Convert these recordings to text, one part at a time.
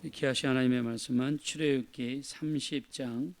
기하시 하나님의 말씀은 출애굽기 30장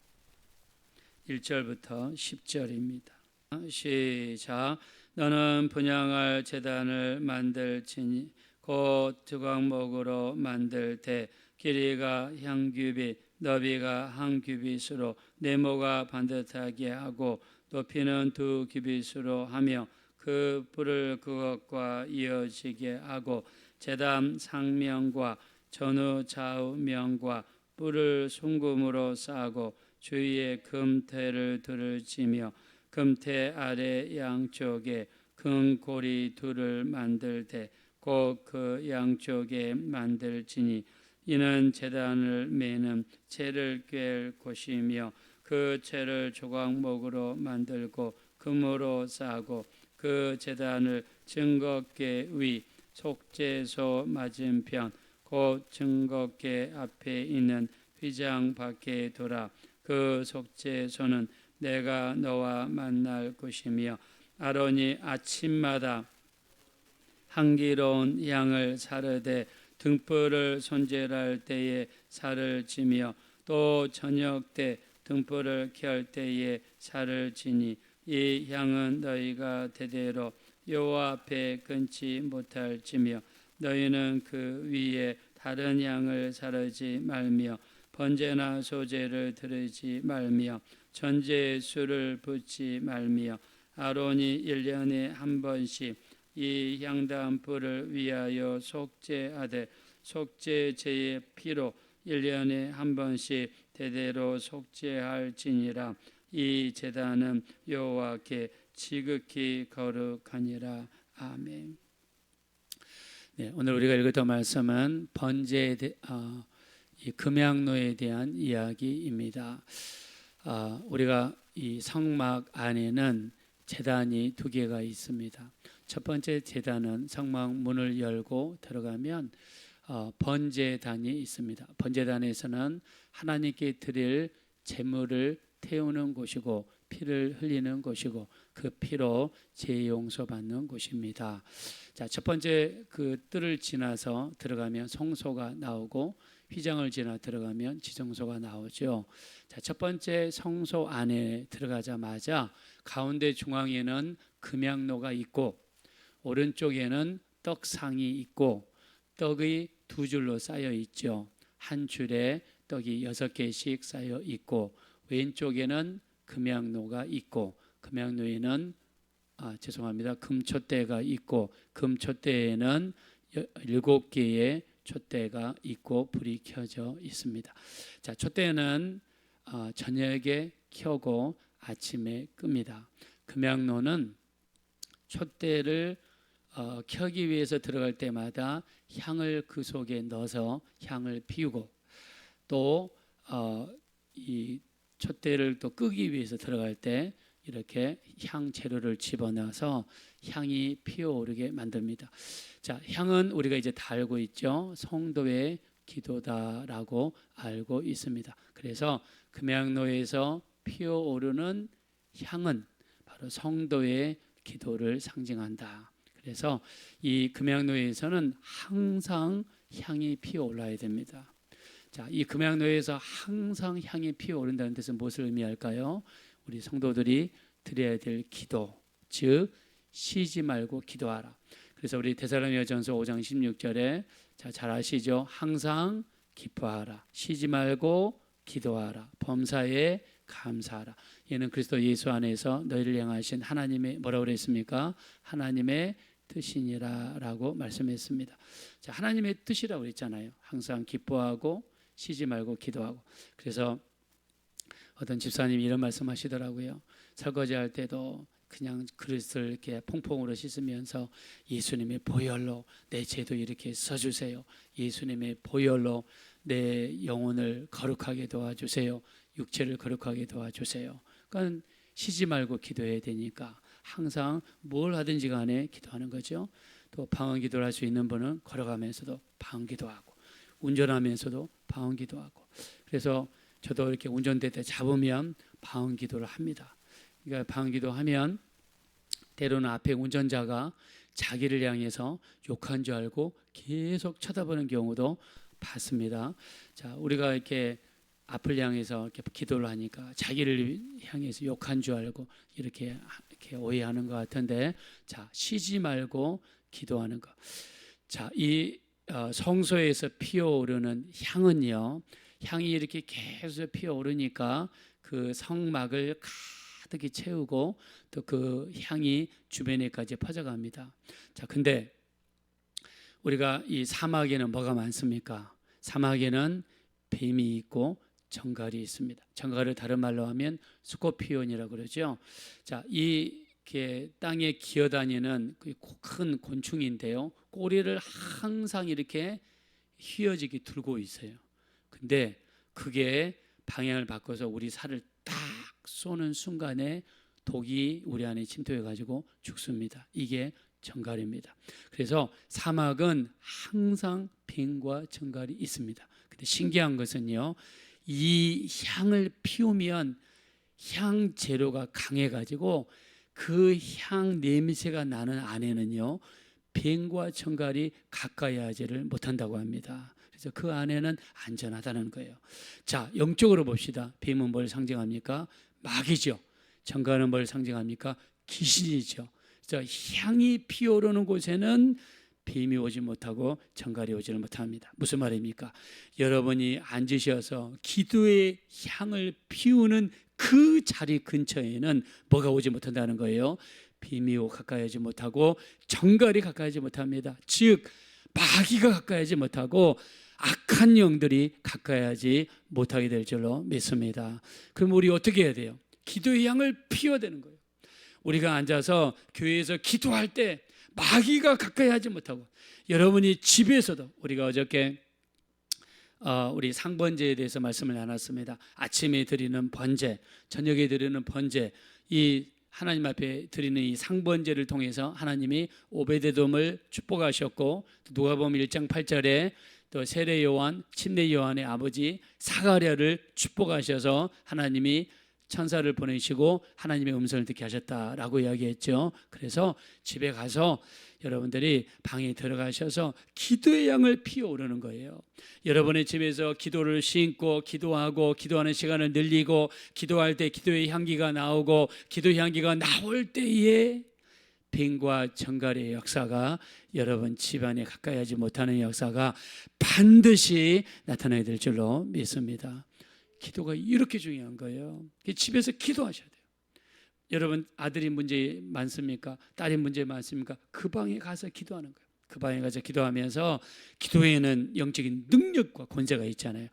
1절부터 10절입니다. 시작 너는 분양할 제단을 만들지니 곧 두광목으로 만들 때 길이가 한 규빗 너비가 한 규빗으로 네모가 반듯하게 하고 높이는 두 규빗으로 하며 그 뿔을 그것과 이어지게 하고 제단 상면과 전후 좌우 면과 뿔을 순금으로 싸고 주위에 금태를 둘을 지며 금태 아래 양쪽에 금고리 둘을 만들 때 곧 그 양쪽에 만들지니 이는 제단을 매는 채를 꿰 곳이며 그 채를 조각목으로 만들고 금으로 싸고 그 제단을 증거계 위 속죄소 맞은편 곧 증거계 앞에 있는 휘장 밖에 돌아 그 속죄소는 내가 너와 만날 곳이며 아론이 아침마다 향기로운 양을 사르되 등불을 손질할 때에 살을 지며 또 저녁 때 등불을 켤 때에 살을 지니 이 향은 너희가 대대로 여호와 앞에 끊지 못할지며 너희는 그 위에 다른 양을 사르지 말며 번제나 소제를 들으지 말며 전제의 술을 붓지 말며 아론이 일년에 한 번씩 이 향단 뿔을 위하여 속죄하되 속죄제의 피로 일년에 한 번씩 대대로 속죄할지니라 이 제단은 여호와께 지극히 거룩하니라 아멘. 네, 오늘 우리가 읽었던 말씀은 번제에 대, 어, 이 금양로에 대한 이야기입니다. 어, 우리가 이 성막 안에는 제단이 두 개가 있습니다. 첫 번째 제단은 성막 문을 열고 들어가면 어, 번제단이 있습니다. 번제단에서는 하나님께 드릴 제물을 태우는 곳이고 피를 흘리는 곳이고 그 피로 죄 용서 받는 곳입니다. 자, 첫 번째 그 뜰을 지나서 들어가면 성소가 나오고 휘장을 지나 들어가면 지성소가 나오죠. 자, 첫 번째 성소 안에 들어가자마자 가운데 중앙에는 금양로가 있고 오른쪽에는 떡상이 있고 떡이 두 줄로 쌓여 있죠. 한 줄에 떡이 여섯 개씩 쌓여 있고 왼쪽에는 금양로가 있고 금양로에는 아, 죄송합니다. 금촛대가 있고 금촛대에는 일곱 개의 촛대가 있고 불이 켜져 있습니다. 자, 촛대는 어, 저녁에 켜고 아침에 끕니다. 금양로는 촛대를 어, 켜기 위해서 들어갈 때마다 향을 그 속에 넣어서 향을 피우고 또이 어, 촛대를 또 끄기 위해서 들어갈 때 이렇게 향 재료를 집어넣어서 향이 피어오르게 만듭니다. 자, 향은 우리가 이제 다 알고 있죠. 성도의 기도다라고 알고 있습니다. 그래서 금양로에서 피어오르는 향은 바로 성도의 기도를 상징한다. 그래서 이 금양로에서는 항상 향이 피어올라야 됩니다. 자, 이 금양로에서 항상 향이 피어오른다는 뜻은 무엇을 의미할까요? 우리 성도들이 드려야 될 기도, 즉 쉬지 말고 기도하라. 그래서 우리 데살로니가전서 5장 16절에 자, 잘 아시죠? 항상 기뻐하라. 쉬지 말고 기도하라. 범사에 감사하라. 얘는 그리스도 예수 안에서 너희를 향하신 하나님의 뭐라고 그랬습니까? 하나님의 뜻이니라라고 말씀했습니다. 자, 하나님의 뜻이라고 그랬잖아요. 항상 기뻐하고 쉬지 말고 기도하고. 그래서 어떤 집사님이 이런 말씀 하시더라고요. 설거지 할 때도 그냥 그릇을 이렇게 퐁퐁으로 씻으면서 예수님의 보혈로 내 죄도 이렇게 써주세요. 예수님의 보혈로 내 영혼을 거룩하게 도와주세요. 육체를 거룩하게 도와주세요. 그러니까 쉬지 말고 기도해야 되니까 항상 뭘 하든지 간에 기도하는 거죠. 또 방언 기도를 할 수 있는 분은 걸어가면서도 방언 기도하고 운전하면서도 방언 기도하고 그래서 저도 이렇게 운전대 때 잡으면 방언 기도를 합니다. 그러니까 방언 기도하면 때로는 앞에 운전자가 자기를 향해서 욕한 줄 알고 계속 쳐다보는 경우도 봤습니다. 자, 우리가 이렇게 앞을 향해서 이렇게 기도를 하니까 자기를 향해서 욕한 줄 알고 이렇게 이렇게 오해하는 것 같은데 자 쉬지 말고 기도하는 것. 자, 이 어, 성소에서 피어오르는 향은요, 향이 이렇게 계속 피어오르니까 그 성막을 가득히 채우고 또 그 향이 주변에까지 퍼져갑니다. 자, 근데 우리가 이 사막에는 뭐가 많습니까? 사막에는 뱀이 있고 정갈이 있습니다. 정갈을 다른 말로 하면 스코피온이라고 그러죠. 자, 이게 땅에 기어다니는 그큰 곤충인데요. 꼬리를 항상 이렇게 휘어지게 들고 있어요. 근데 그게 방향을 바꿔서 우리 살을 딱 쏘는 순간에 독이 우리 안에 침투해 가지고 죽습니다. 이게 정갈입니다. 그래서 사막은 항상 뱀과 정갈이 있습니다. 근데 신기한 것은요. 이 향을 피우면 향 재료가 강해 가지고 그 향 냄새가 나는 안에는요. 뱀과 정갈이 가까이 하지를 못한다고 합니다. 그래서 그 안에는 안전하다는 거예요. 자, 영적으로 봅시다. 뱀은 뭘 상징합니까? 마귀죠. 정갈은 뭘 상징합니까? 귀신이죠. 그래서 향이 피어오르는 곳에는 뱀이 오지 못하고 정갈이 오지를 못합니다. 무슨 말입니까? 여러분이 앉으셔서 기도의 향을 피우는 그 자리 근처에는 뭐가 오지 못한다는 거예요. 뱀이 오 가까이 하지 못하고 정갈이 가까이 하지 못합니다. 즉 마귀가 가까이 하지 못하고 악한 영들이 가까이 하지 못하게 될 줄로 믿습니다. 그럼 우리 어떻게 해야 돼요? 기도의 향을 피워야 되는 거예요. 우리가 앉아서 교회에서 기도할 때 마귀가 가까이 하지 못하고 여러분이 집에서도 우리가 어저께 어, 우리 상번제에 대해서 말씀을 나눴습니다. 아침에 드리는 번제, 저녁에 드리는 번제, 이 하나님 앞에 드리는 이 상번제를 통해서 하나님이 오베데돔을 축복하셨고 누가복음 1장 8절에 또 세례 요한, 침례 요한의 아버지 사가랴를 축복하셔서 하나님이 천사를 보내시고 하나님의 음성을 듣게 하셨다라고 이야기했죠. 그래서 집에 가서 여러분들이 방에 들어가셔서 기도의 양을 피어오르는 거예요. 여러분의 집에서 기도를 신고 기도하고 기도하는 시간을 늘리고 기도할 때 기도의 향기가 나오고 기도 향기가 나올 때에 빙과 정갈의 역사가 여러분 집안에 가까이 하지 못하는 역사가 반드시 나타나야 될 줄로 믿습니다. 기도가 이렇게 중요한 거예요. 집에서 기도하셔야 돼요. 여러분 아들이 문제 많습니까? 딸이 문제 많습니까? 그 방에 가서 기도하는 거예요. 그 방에 가서 기도하면서 기도에는 영적인 능력과 권세가 있잖아요.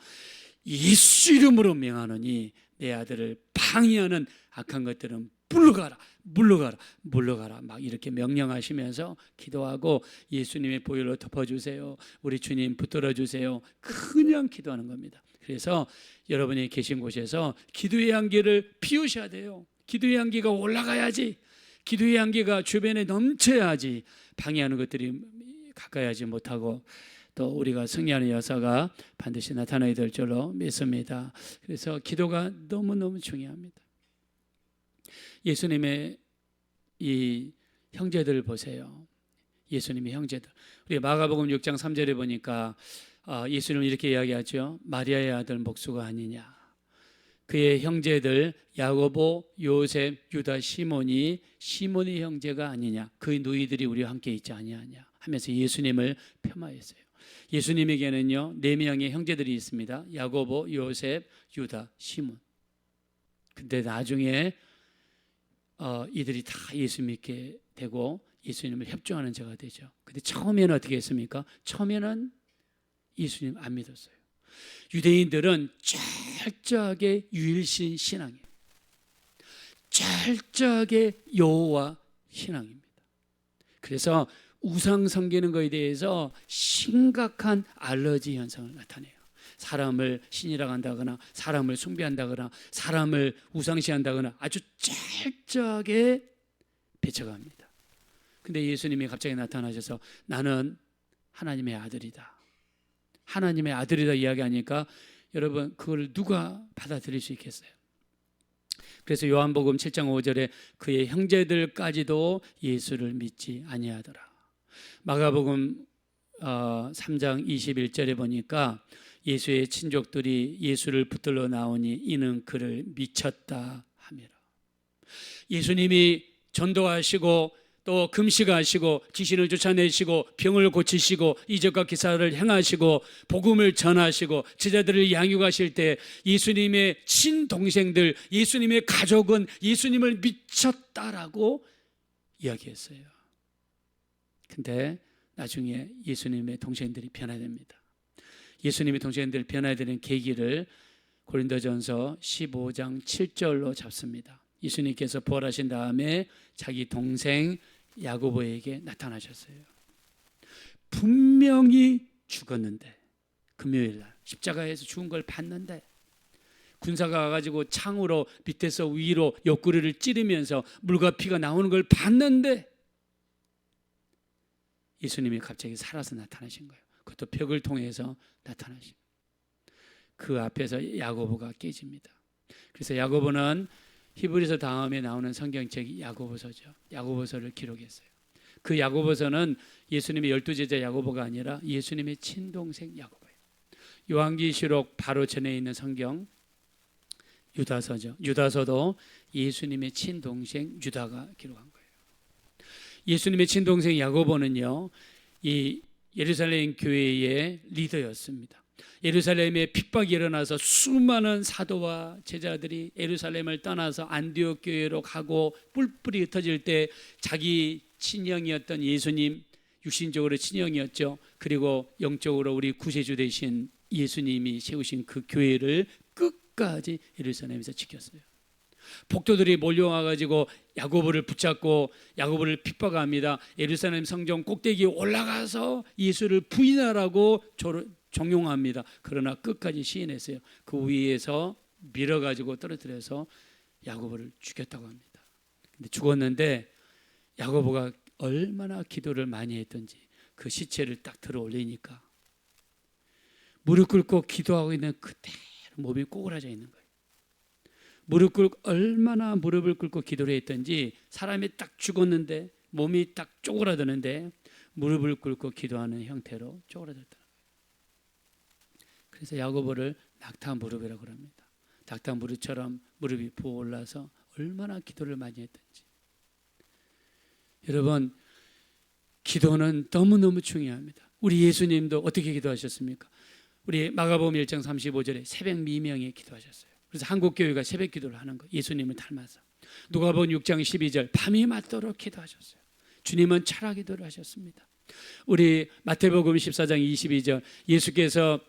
예수 이름으로 명하노니 내 아들을 방해하는 악한 것들은 물러가라, 물러가라, 물러가라. 막 이렇게 명령하시면서 기도하고 예수님의 보혈로 덮어 주세요. 우리 주님 붙들어 주세요. 그냥 기도하는 겁니다. 그래서 여러분이 계신 곳에서 기도의 향기를 피우셔야 돼요. 기도의 향기가 올라가야지. 기도의 향기가 주변에 넘쳐야지. 방해하는 것들이 가까이 하지 못하고 또 우리가 승리하는 여사가 반드시 나타나야 될 줄로 믿습니다. 그래서 기도가 너무너무 중요합니다. 예수님의 이 형제들 보세요. 예수님의 형제들. 우리 마가복음 6장 3절에 보니까 아, 예수님은 이렇게 이야기하죠. 마리아의 아들 목수가 아니냐. 그의 형제들 야고보, 요셉, 유다, 시몬이 시몬의 형제가 아니냐. 그의 누이들이 우리와 함께 있지 아니하냐 하면서 예수님을 폄하했어요. 예수님에게는요 네 명의 형제들이 있습니다. 야고보, 요셉, 유다, 시몬. 근데 나중에 어, 이들이 다 예수 믿게 되고 예수님을 협조하는 자가 되죠. 근데 처음에는 어떻게 했습니까? 처음에는 예수님 안 믿었어요. 유대인들은 철저하게 유일신 신앙이에요. 철저하게 여호와 신앙입니다. 그래서 우상 섬기는 것에 대해서 심각한 알러지 현상을 나타내요. 사람을 신이라고 한다거나 사람을 숭배한다거나 사람을 우상시한다거나 아주 철저하게 배척합니다. 근데 예수님이 갑자기 나타나셔서 나는 하나님의 아들이다. 하나님의 아들이다 이야기하니까 여러분 그걸 누가 받아들일 수 있겠어요? 그래서 요한복음 7장 5절에 그의 형제들까지도 예수를 믿지 아니하더라. 마가복음 어, 3장 21절에 보니까 예수의 친족들이 예수를 붙들러 나오니 이는 그를 미쳤다 함이라. 예수님이 전도하시고 또 금식하시고 귀신을 쫓아내시고 병을 고치시고 이적과 기사를 행하시고 복음을 전하시고 제자들을 양육하실 때 예수님의 친동생들 예수님의 가족은 예수님을 미쳤다라고 이야기했어요. 근데 나중에 예수님의 동생들이 변화됩니다. 예수님의 동생들이 변화되는 계기를 고린도전서 15장 7절로 잡습니다. 예수님께서 부활하신 다음에 자기 동생 야고보에게 나타나셨어요. 분명히 죽었는데 금요일 날 십자가에서 죽은 걸 봤는데 군사가 와가지고 창으로 밑에서 위로 옆구리를 찌르면서 물과 피가 나오는 걸 봤는데 예수님이 갑자기 살아서 나타나신 거예요. 그것도 벽을 통해서 나타나신 그 앞에서 야고보가 깨집니다. 그래서 야고보는 히브리서 다음에 나오는 성경책이 야고보서죠. 야고보서를 기록했어요. 그 야고보서는 예수님의 열두 제자 야고보가 아니라 예수님의 친동생 야고보예요. 요한계시록 바로 전에 있는 성경 유다서죠. 유다서도 예수님의 친동생 유다가 기록한 거예요. 예수님의 친동생 야고보는요. 이 예루살렘 교회의 리더였습니다. 예루살렘에 핍박이 일어나서 수많은 사도와 제자들이 예루살렘을 떠나서 안디옥 교회로 가고 뿔뿔이 흩어질 때 자기 친형이었던 예수님 육신적으로 친형이었죠. 그리고 영적으로 우리 구세주 되신 예수님이 세우신 그 교회를 끝까지 예루살렘에서 지켰어요. 복도들이 몰려와 가지고 야고보를 붙잡고 야고보를 핍박합니다. 예루살렘 성전 꼭대기에 올라가서 예수를 부인하라고 종용합니다. 그러나 끝까지 시인했어요. 그 위에서 밀어 가지고 떨어뜨려서 야고보를 죽였다고 합니다. 근데 죽었는데 야고보가 얼마나 기도를 많이 했던지 그 시체를 딱 들어 올리니까 무릎 꿇고 기도하고 있는 그대로 몸이 꼬그라져 있는 거예요. 무릎 꿇고 얼마나 무릎을 꿇고 기도를 했던지 사람이 딱 죽었는데 몸이 딱 쪼그라드는데 무릎을 꿇고 기도하는 형태로 쪼그라들더라. 그래서 야고보를 낙타 무릎이라고 합니다. 낙타 무릎처럼 무릎이 부어올라서 얼마나 기도를 많이 했던지. 여러분, 기도는 너무너무 중요합니다. 우리 예수님도 어떻게 기도하셨습니까? 우리 마가복음 1장 35절에 새벽 미명에 기도하셨어요. 그래서 한국 교회가 새벽 기도를 하는 거 예수님을 닮아서. 누가복음 6장 12절 밤이 맞도록 기도하셨어요. 주님은 철학 기도를 하셨습니다. 우리 마태복음 14장 22절 예수께서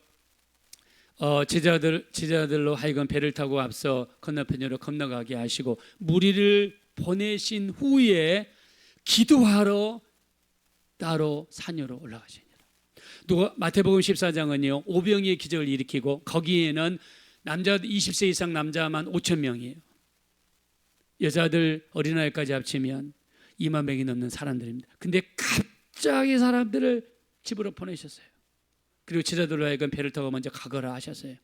어, 제자들 제자들로 하여금 배를 타고 앞서 건너편으로 건너가게 하시고 무리를 보내신 후에 기도하러 따로 산으로 올라가시니라. 누가 마태복음 14장은요. 오병이의 기적을 일으키고 거기에는 남자 20세 이상 남자만 5천 명이에요. 여자들 어린아이까지 합치면 2만 명이 넘는 사람들입니다. 근데 갑자기 사람들을 집으로 보내셨어요. 그리고 제자들로 하여금 배를 타고 먼저 가거라 하셨어요.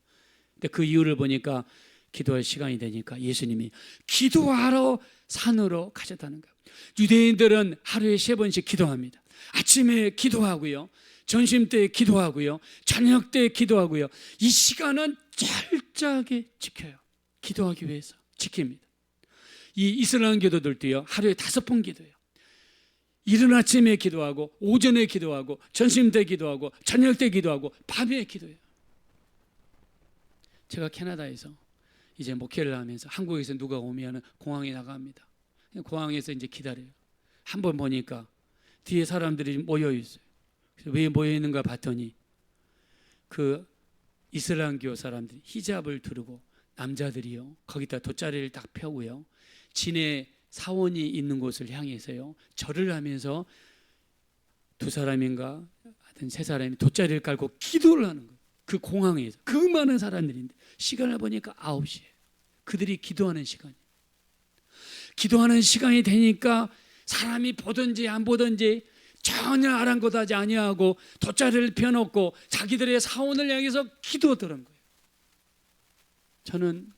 근데 그 이유를 보니까 기도할 시간이 되니까 예수님이 기도하러 산으로 가셨다는 거예요. 유대인들은 하루에 세 번씩 기도합니다. 아침에 기도하고요. 점심 때 기도하고요. 저녁 때 기도하고요. 이 시간은 철저하게 지켜요. 기도하기 위해서 지킵니다. 이 이슬람 교도들도요. 하루에 다섯 번 기도해요. 이른 아침에 기도하고 오전에 기도하고 점심 때 기도하고 저녁 때 기도하고 밤에 기도해요. 제가 캐나다에서 이제 목회를 하면서 한국에서 누가 오면 공항에 나갑니다. 공항에서 이제 기다려요. 한 번 보니까 뒤에 사람들이 모여 있어요. 왜 모여 있는가 봤더니 그 이슬람교 사람들이 히잡을 두르고 남자들이요 거기다 돗자리를 딱 펴고요 진에 사원이 있는 곳을 향해서요 절을 하면서 두 사람인가 하여튼 세 사람이 돗자리를 깔고 기도를 하는 거예요. 그 공항에서. 그 많은 사람들인데 시간을 보니까 아홉 시에. 그들이 기도하는 시간이 기도하는 시간이 되니까 사람이 보든지 안 보든지 전혀 아랑곳하지 아니하고 돗자리를 펴놓고 자기들의 사원을 향해서 기도하더란 거예요. 저는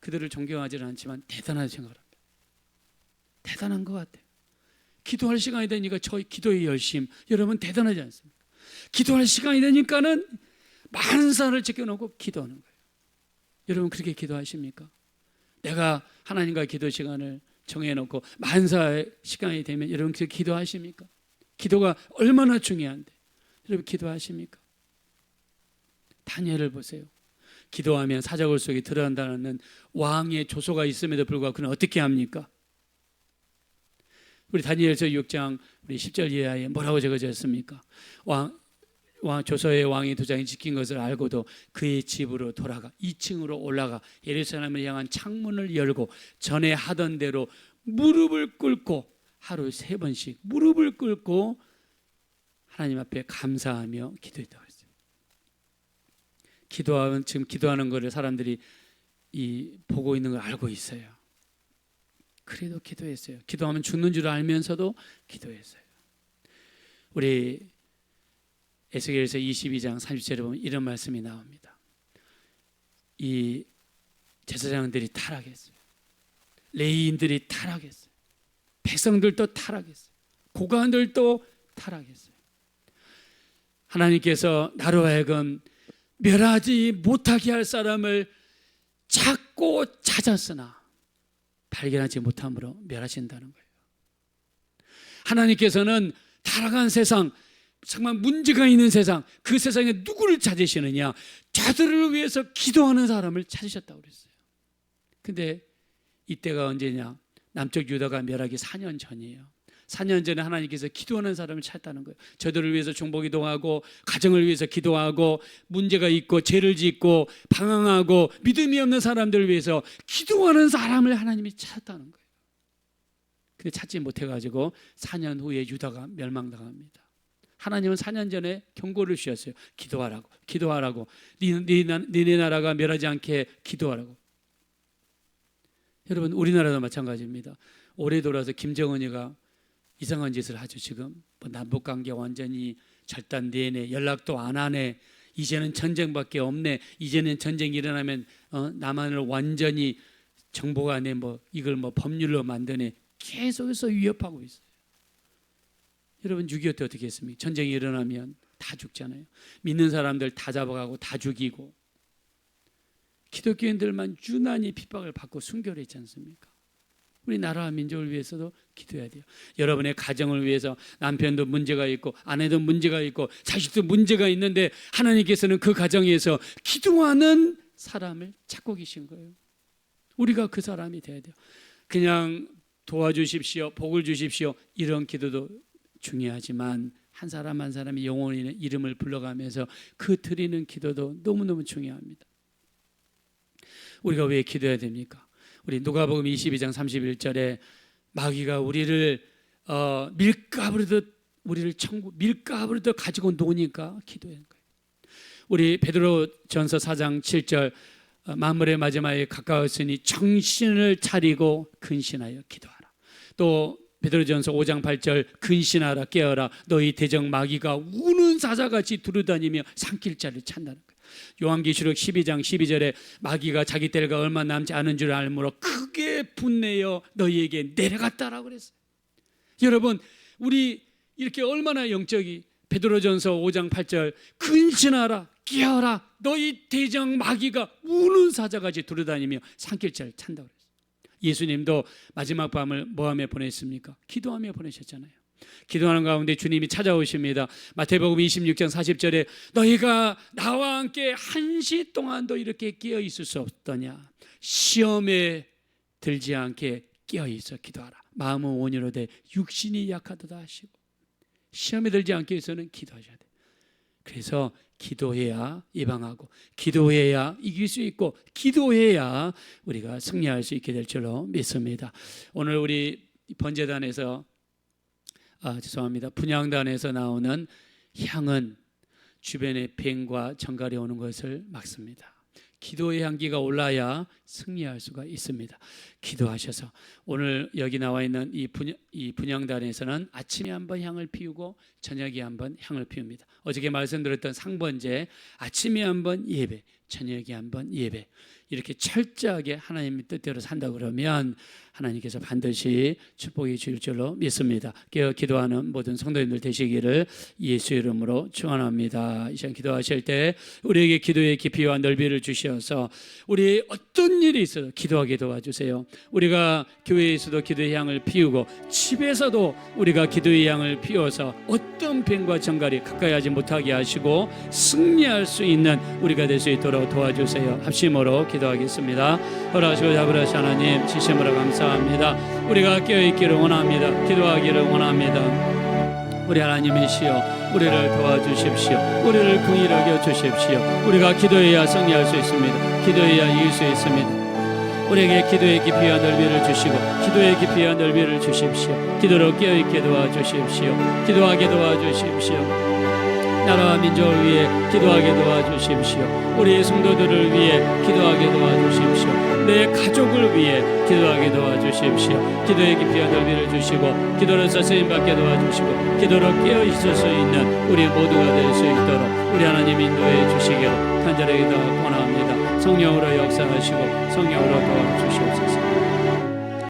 그들을 존경하지는 않지만 대단하다 생각합니다. 대단한 것 같아요. 기도할 시간이 되니까 저 기도의 열심 여러분 대단하지 않습니까? 기도할 시간이 되니까는 만사를 제껴놓고 기도하는 거예요. 여러분 그렇게 기도하십니까? 내가 하나님과 기도 시간을 정해놓고 만사의 시간이 되면 여러분 그렇게 기도하십니까? 기도가 얼마나 중요한데 여러분 기도하십니까? 다니엘을 보세요. 기도하면 사자굴 속에 들어간다는 왕의 조소가 있음에도 불구하고 그는 어떻게 합니까? 우리 다니엘서 6장 우리 10절 이하에 뭐라고 적어졌습니까? 왕, 왕 조서의 왕이 도장이 지킨 것을 알고도 그의 집으로 돌아가 2층으로 올라가 예루살렘을 향한 창문을 열고 전에 하던 대로 무릎을 꿇고 하루 세 번씩 무릎을 꿇고 하나님 앞에 감사하며 기도했다고 했어요. 기도하면 지금 기도하는 거를 사람들이 이 보고 있는 걸 알고 있어요. 그래도 기도했어요. 기도하면 죽는 줄 알면서도 기도했어요. 우리 에스겔서 22장 30절에 보면 이런 말씀이 나옵니다. 이 제사장들이 타락했어요. 레이인들이 타락했어요. 백성들도 타락했어요. 고관들도 타락했어요. 하나님께서 나로 하여금 멸하지 못하게 할 사람을 찾고 찾았으나 발견하지 못함으로 멸하신다는 거예요. 하나님께서는 타락한 세상, 정말 문제가 있는 세상, 그 세상에 누구를 찾으시느냐? 자들을 위해서 기도하는 사람을 찾으셨다고 그랬어요. 근데 이때가 언제냐? 남쪽 유다가 멸하기 4년 전이에요. 4년 전에 하나님께서 기도하는 사람을 찾았다는 거예요. 저들을 위해서 중보기도하고 가정을 위해서 기도하고 문제가 있고 죄를 짓고 방황하고 믿음이 없는 사람들을 위해서 기도하는 사람을 하나님이 찾았다는 거예요. 근데 찾지 못해 가지고 4년 후에 유다가 멸망당합니다. 하나님은 4년 전에 경고를 주셨어요. 기도하라고. 기도하라고. 니, 니, 니네 나라가 멸하지 않게 기도하라고. 여러분 우리나라도 마찬가지입니다. 올해 돌아서 김정은이가 이상한 짓을 하죠 지금 뭐 남북 관계 완전히 절단되네 연락도 안 하네 이제는 전쟁밖에 없네 이제는 전쟁 일어나면 어, 남한을 완전히 정보가 내뭐 이걸 뭐 법률로 만드네 계속해서 위협하고 있어요. 여러분 6.25 때 어떻게 했습니까? 전쟁이 일어나면 다 죽잖아요. 믿는 사람들 다 잡아가고 다 죽이고 기독교인들만 유난히 핍박을 받고 순결했지 않습니까? 우리 나라와 민족을 위해서도 기도해야 돼요. 여러분의 가정을 위해서 남편도 문제가 있고 아내도 문제가 있고 자식도 문제가 있는데 하나님께서는 그 가정에서 기도하는 사람을 찾고 계신 거예요. 우리가 그 사람이 돼야 돼요. 그냥 도와주십시오, 복을 주십시오 이런 기도도 중요하지만 한 사람 한 사람이 영혼의 이름을 불러가면서 그 드리는 기도도 너무너무 중요합니다. 우리가 왜 기도해야 됩니까? 우리 누가복음 22장 31절에 마귀가 우리를 어, 밀가부르듯 우리를 천국 밀가부르듯 가지고 노니까 기도하는 거예요. 우리 베드로 전서 4장 7절 어, 만물의 마지막에 가까웠으니 정신을 차리고 근신하여 기도하라. 또 베드로전서 5장 8절 근신하라 깨어라 너희 대적 마귀가 우는 사자같이 두루다니며 삼킬 자를 찾는다는 거예요. 요한계시록 12장 12절에 마귀가 자기 때가 얼마 남지 않은 줄 알므로 크게 분내어 너희에게 내려갔다라고 그랬어요. 여러분 우리 이렇게 얼마나 영적이 베드로전서 5장 8절 근신하라 깨어라 너희 대적 마귀가 우는 사자같이 두루다니며 산길자를 찬다 그랬어요. 예수님도 마지막 밤을 뭐하며 보냈습니까? 기도하며 보내셨잖아요. 기도하는 가운데 주님이 찾아오십니다. 마태복음 26장 40절에 너희가 나와 함께 한시 동안도 이렇게 깨어 있을 수 없더냐? 시험에 들지 않게 깨어 있어 기도하라. 마음은 온유로 돼 육신이 약하도다 하시고 시험에 들지 않기 위해서는 기도하셔야 돼. 그래서 기도해야 예방하고 기도해야 이길 수 있고 기도해야 우리가 승리할 수 있게 될 줄로 믿습니다. 오늘 우리 번제단에서 아, 죄송합니다. 분양단에서 나오는 향은 주변의 뱀과 정갈이 오는 것을 막습니다. 기도의 향기가 올라야 승리할 수가 있습니다. 기도하셔서 오늘 여기 나와 있는 이, 분양, 이 분양단에서는 아침에 한번 향을 피우고 저녁에 한번 향을 피웁니다. 어저께 말씀드렸던 상번제 아침에 한번 예배, 저녁에 한번 예배. 이렇게 철저하게 하나님의 뜻대로 산다 그러면 하나님께서 반드시 축복이 주일 줄로 믿습니다. 깨어 기도하는 모든 성도님들 되시기를 예수 이름으로 축원합니다. 이 시간 기도하실 때 우리에게 기도의 깊이와 넓이를 주시어서 우리 어떤 일이 있어도 기도하게 도와주세요. 우리가 교회에서도 기도의 향을 피우고 집에서도 우리가 기도의 향을 피워서 어떤 뱀과 정갈이 가까이 하지 못하게 하시고 승리할 수 있는 우리가 될 수 있도록 도와주세요. 합심으로 기도하겠습니다. 허락하시고 잡으라시 하나님 지심으로 감사합니다. 우리가 깨어있기를 원합니다. 기도하기를 원합니다. 우리 하나님이시여 우리를 도와주십시오. 우리를 궁히 여겨 주십시오. 우리가 기도해야 승리할 수 있습니다. 기도해야 이길 수 있습니다. 우리에게 기도의 깊이와 넓이를 주시고 기도의 깊이와 넓이를 주십시오. 기도로 깨어있게 도와주십시오. 기도하게 도와주십시오. 나라와 민족을 위해 기도하게 도와주십시오. 우리 성도들을 위해 기도하게 도와주십시오. 내 가족을 위해 기도하게 도와주십시오. 기도의 깊이와 넓이를 주시고 기도로서 쓰임 받게 도와주시고 기도로 깨어 있을 수 있는 우리 모두가 될 수 있도록 우리 하나님 인도해 주시기를 간절히 기도하고 원합니다. 성령으로 역사하시고 성령으로 도와주시옵소서.